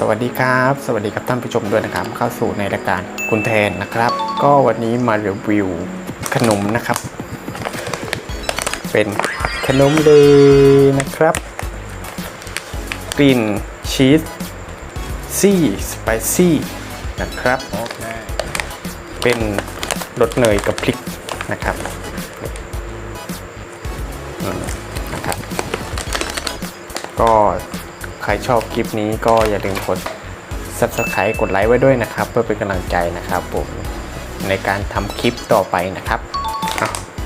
สวัสดีครับ สวัสดีครับท่านผู้ชมด้วยนะครับ เข้าสู่ในรายการคุณแทนนะครับ ก็วันนี้มารีวิวขนมนะครับ เป็นขนมเลยนะครับ กลิ่นชีสซี่สไปซี่นะครับเป็นรสเนยกับพริกนะครับนะครับ ก็ ใครชอบคลิปนี้ก็อย่าลืมกด subscribe กดไลค์ไว้ด้วยนะครับ เพื่อเป็นกำลังใจนะครับผมในการทำคลิปต่อไปนะครับ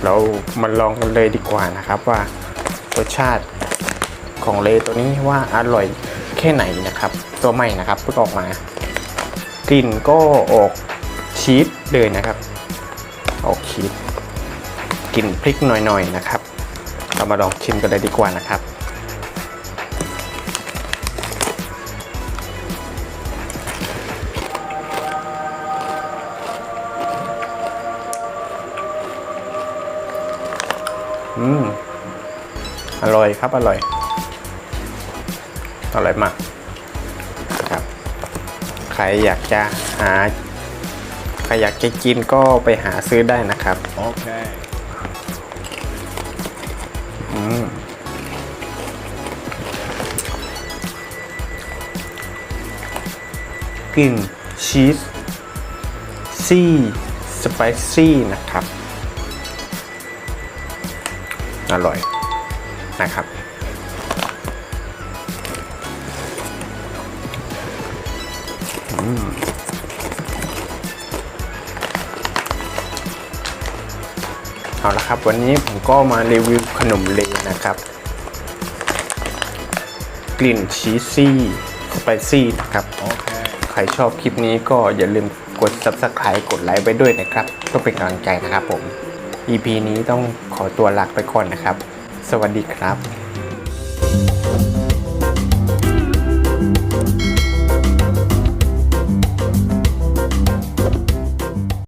เรามาลองกันเลยดีกว่านะครับว่ารสชาติของเลตัวนี้ว่าอร่อยแค่ไหนนะครับ ตัวใหม่นะครับเพิ่งออกมากลิ่นก็ออกชีสเลยนะครับ ออกชีสกลิ่นพริกหน่อยๆนะครับ เรามาลองชิมกันเลยดีกว่านะครับ อืมอร่อยครับอร่อย อร่อยมากนะครับ ใครอยากจะหา ใครอยากจะกินก็ไปหาซื้อได้นะครับ Okay. อืมกลิ่นชีสซี่สไปซี่นะครับ อร่อยนะครับอืมเอาละครับ วันนี้ผมก็มารีวิวขนมเลนะครับ กลิ่นชีสซี่สไปซี่นะครับ Okay. ใครชอบคลิปนี้ก็อย่าลืมกด subscribe กดไลค์ไปด้วยนะครับเพื่อเป็นกำลังใจนะครับผม EP นี้ต้องขอตัวลาไปก่อนนะครับ สวัสดีครับ